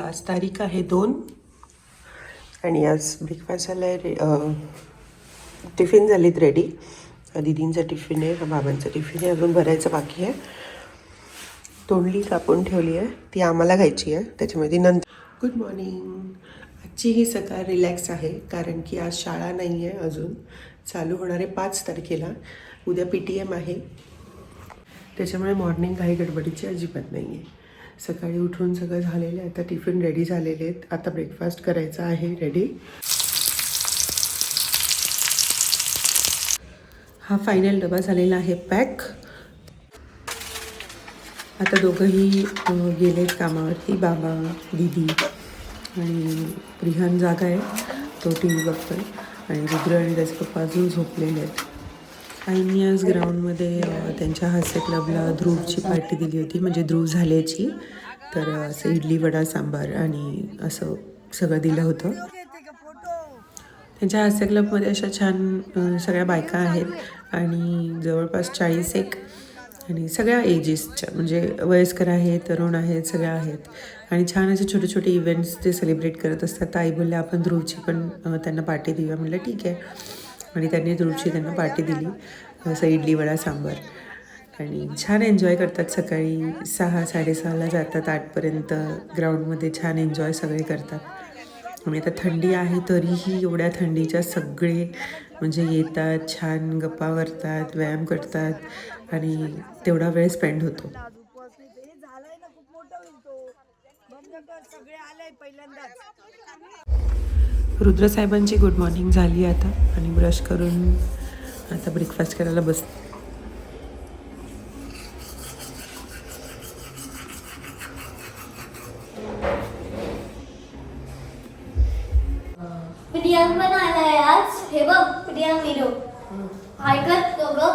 आज तारीख आहे दोन. आणि आज ब्रेकफास्ट झाला आहे रे टिफिन झालीत रेडी दिदींचा टिफिन आहे बाबांचा टिफिन आहे अजून भरायचं बाकी आहे. तोंडली कापून ठेवली आहे ती आम्हाला घ्यायची आहे त्याच्यामध्ये नंतर. गुड मॉर्निंग आजची ही सकाळ रिलॅक्स आहे कारण की आज शाळा नाही आहे अजून. चालू होणार आहे पाच तारखेला. उद्या पी टी एम आहे. त्याच्यामुळे मॉर्निंग काही गडबडीची अजिबात नाही आहे सकाळी उठून सगळं झालेलं आहे. आता टिफिन रेडी झालेले आहेत. आता ब्रेकफास्ट करायचा आहे. रेडी हा फायनल डबा झालेला आहे पॅक आता दोघंही गेलेत कामावरती. बाबा दीदी आणि रिहान जागा आहे. तो टी व्ही बघतोय. आणि रुद्र आणि त्याचे पप्पा अजून झोपलेले आहेत. आईनी आज ग्राउंडमध्ये त्यांच्या हास्य क्लबला ध्रुवची पार्टी दिली होती. म्हणजे ध्रुव झाल्याची. तर असं इडली वडा सांबार आणि असं सगळं दिलं होतं. त्यांच्या हास्य क्लबमध्ये अशा छान सगळ्या बायका आहेत. आणि जवळपास चाळीस एक आणि सगळ्या एजेसच्या म्हणजे वयस्कर आहेत तरुण आहेत सगळ्या आहेत. आणि छान असे छोटे छोटे इव्हेंट्स ते सेलिब्रेट करत असतात. आई बोलल्या आपण ध्रुवची पण त्यांना पार्टी देऊया. म्हटलं ठीक आहे. आणि त्यांनी दृढशी त्यांना पार्टी दिली असं इडली वडा सांबार. आणि छान एन्जॉय करतात सकाळी सहा साडेसहाला जातात आठपर्यंत ग्राउंडमध्ये छान एन्जॉय सगळे करतात. आणि आता थंडी आहे तरीही एवढ्या थंडीच्या सगळे म्हणजे येतात छान गप्पा करतात व्यायाम करतात आणि तेवढा वेळ स्पेंड होतो. सगळे आले पहिल्यांदाच. रुद्रसाहेबांची गुड मॉर्निंग झाली आता. आणि ब्रश करून आता ब्रेकफास्ट करायला बस प्रियांक पण आलाय आज. हे बघ प्रियांक हिरो हाय कर तो ग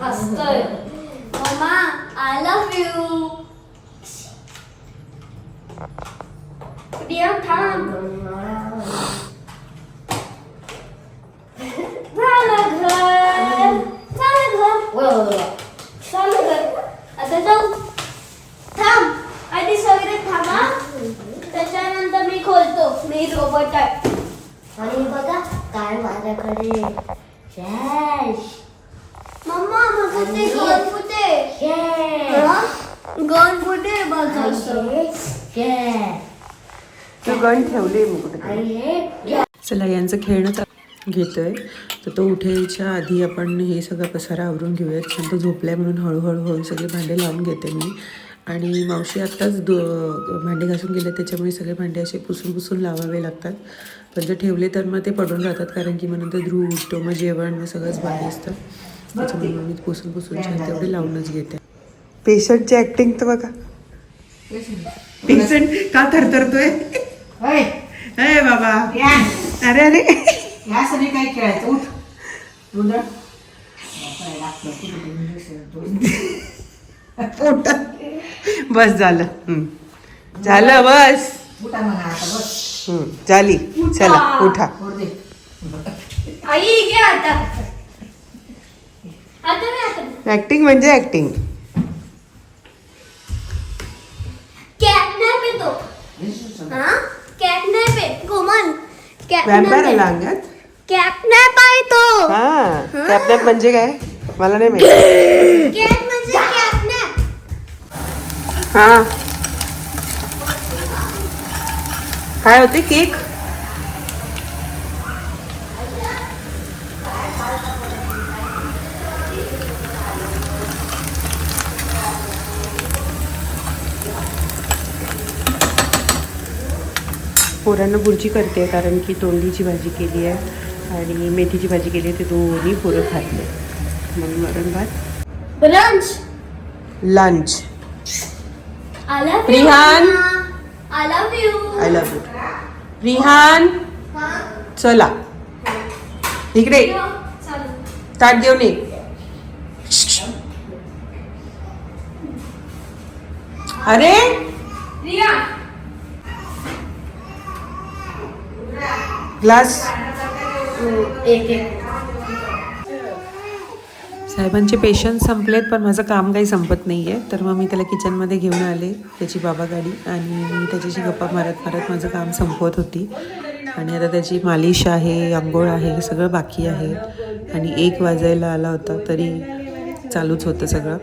हसतोय mama I love you Priyank थांब झालं घर झालं घर झालं घर आता जाऊ थांब आधी सगळे थांबा त्याच्यानंतर मी खोलतो मी रोबोट आहे आणि बघा काय माझ्याकडे शॅश मम्मा मग कुठे गन कुठे शॅश गन कुठे बघायचं तू गण ठेवली मी कुठे चला यांचं खेळणं घेतोय. तर तो उठायच्या आधी आपण हे सगळं पसारा आवरून घेऊयात. छान तो झोपलाय म्हणून हळूहळू हळू सगळे भांडे लावून घेते मी. आणि मावशी आत्ताच दो भांडे घासून गेले त्याच्यामुळे सगळे भांडे असे पुसून पुसून लावावे लागतात. पण जर ठेवले तर मग ते पडून राहतात कारण की मग नंतर ध्रुव उठतो मग जेवण मग सगळंच भांडे असतं. त्याच्यामुळे मग मी पुसून पुसून छान तेवढे लावूनच घेते. पेशंटची ॲक्टिंग तर बघा. पेशंट का थरथरतोय? होय अरे बाबा. या. अरे अरे. या सगळी काय खेळायचं? उठ. रुद्र पोटात बस झालं. हं. झालं बस. उठा म्हणा आता बस. हं, झाली. चला उठा. उठ दे. आई घे आता. आता मी आता. ऍक्टिंग म्हणजे ऍक्टिंग व्यापार आला अंगात कॅटनॅप आहे तो हा कॅपनॅप म्हणजे काय? मला नाही माहिती. म्हणजे हा. काय होते? केक? पोरांना बुर्जी करते कारण की तोंडलीची भाजी केली आहे आणि मेथीची भाजी केली आहे ते दोन्ही पोरं मग वरण भात. Brunch lunch Rihan. I love you. I love you Rihan चला इकडे चालू. ताट घेऊन ये अरे रिया ग्लास? एक एक. साहेबांचे पेशन्स संपलेत पण माझं काम काही संपत नाही आहे तर मग मी त्याला किचनमध्ये घेऊन आले त्याची बाबा गाडी आणि मी त्याच्याशी गप्पा मारत मारत माझं काम संपवत होती. आणि आता त्याची मालिश आहे आंघोळ आहे हे सगळं बाकी आहे. आणि एक वाजायला आला होता तरी चालूच होतं सगळं.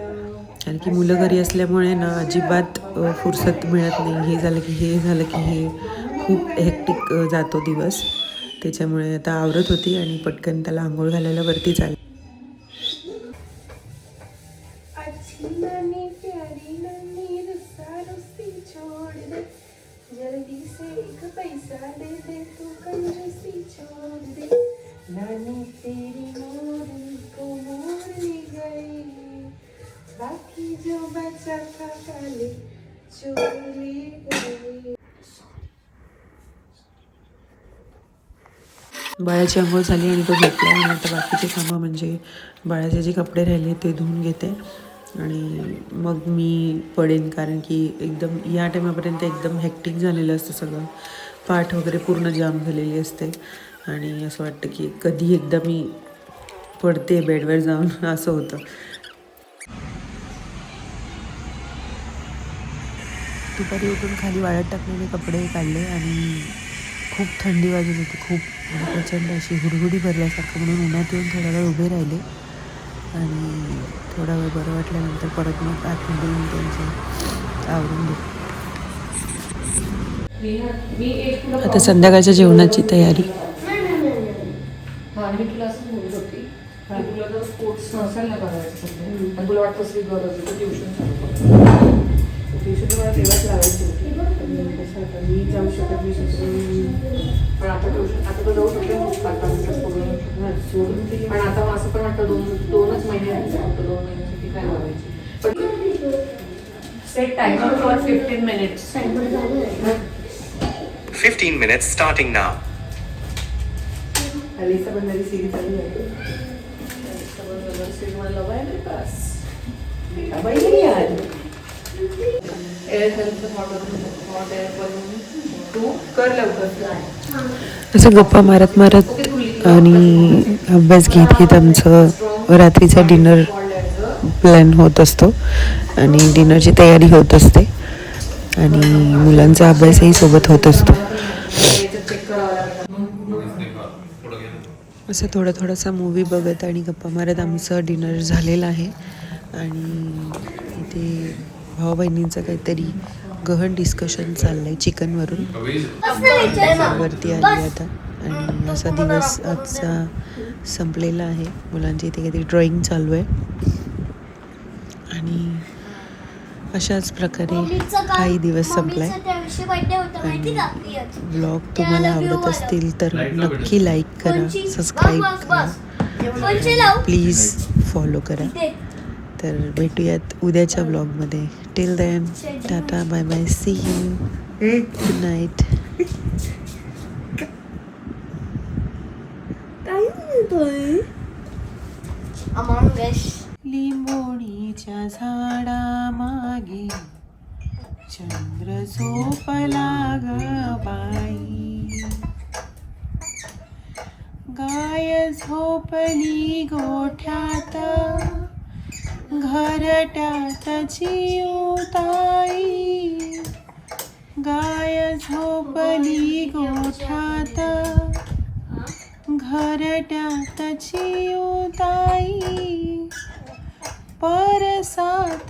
कारण की मुलं घरी असल्यामुळे ना अजिबात अ, फुरसत मिळत नाही. हे झालं की हे झालं की हे. खूप हेक्टिक जातो दिवस. त्याच्यामुळे आता आवरत होती आणि पटकन त्याला आंघोळ घालायला वरती चालली. अच्छी नानी प्यारी नानी रुस्सा रुस्सी छोड़ दे जल्दी से एक पैसा दे दे तू कंजूसी छोड़ दे नानी तेरी मोरनी को मोरनी गई बाकी जो बचा था काले चोरी गई बाळाची आंघोळ झाली आणि तो झोपला आणि आता बाकीचे कामं म्हणजे बाळाचे जे कपडे राहिले ते धुवून घेते. आणि मग मी पडेन कारण की एकदम या टायमापर्यंत एकदम हॅक्टिक झालेलं असतं सगळं. पाठ वगैरे पूर्ण जाम झालेली असते. आणि असं वाटतं की कधी एकदा मी पडते बेडवर जाऊन असं होतं. दुपारी उठून खाली वाळत टाकलेले कपडे काढले आणि खूप थंडी वाजत होती खूप म्हणजे प्रचंड अशी हुडहुडी भरल्यासारखं म्हणून उन्हात येऊन थोडा वेळ उभे राहिले. आणि थोडा वेळ बरं वाटल्यानंतर परत मग आतमध्ये येऊन त्यांचे आवरून घेतले आता संध्याकाळच्या जेवणाची तयारी. तुला स्पोर्ट्स नसेल ना करायचं तुला वाटतं गरज आहे ट्युशन चालू ट्युशन मला तेव्हाच लावायची होती कसं आता मी जाऊ शकत नाही शकत पण आता ट्युशन आता तर जाऊ शकते आता आमचा program सोडून पण आता असं पण वाटतं दोन दोनच महिने फक्त दोन महिन्यासाठी काय लावायची पण set timer for fifteen minutes 15 minutes starting now. Alisa बंदारी series आली आहे अलिसा बंदारी सिरीज मला लव आहे बस बाई नाही आली air health hot air balloon तू कर लवकर असं गप्पा मारत मारत आणि अभ्यास घेत घेत आमचं रात्रीचा डिनर प्लॅन होत असतो. आणि डिनरची तयारी होत असते. आणि मुलांचा अभ्यासही सोबत होत असतो. असं थोडा थोडासा मूवी बघत आणि गप्पा मारत आमचं डिनर झालेलं आहे. आणि इथे भाऊ बहिणींचं काहीतरी गहन डिस्कशन चाललं आहे चिकनवरून. वरती आली आता. आणि असा दिवस आजचा संपलेला आहे. मुलांची इथे काहीतरी ड्रॉइंग चालू आहे. आणि अशाच प्रकारे काही दिवस संपलाय. ब्लॉग तुम्हाला आवडत असतील तर नक्की लाईक करा सबस्क्राईब करा. प्लीज फॉलो करा. तर भेटूयात उद्याच्या ब्लॉगमध्ये till then tata bye bye see you good night among us लिंबोणीच्या झाडा मागे चंद्र झोपला ग बाई. गाय झोपली गोठ्यात घरट्यात चिवताई गाय झोपली गोठात. घरट्यात चिवताई परसात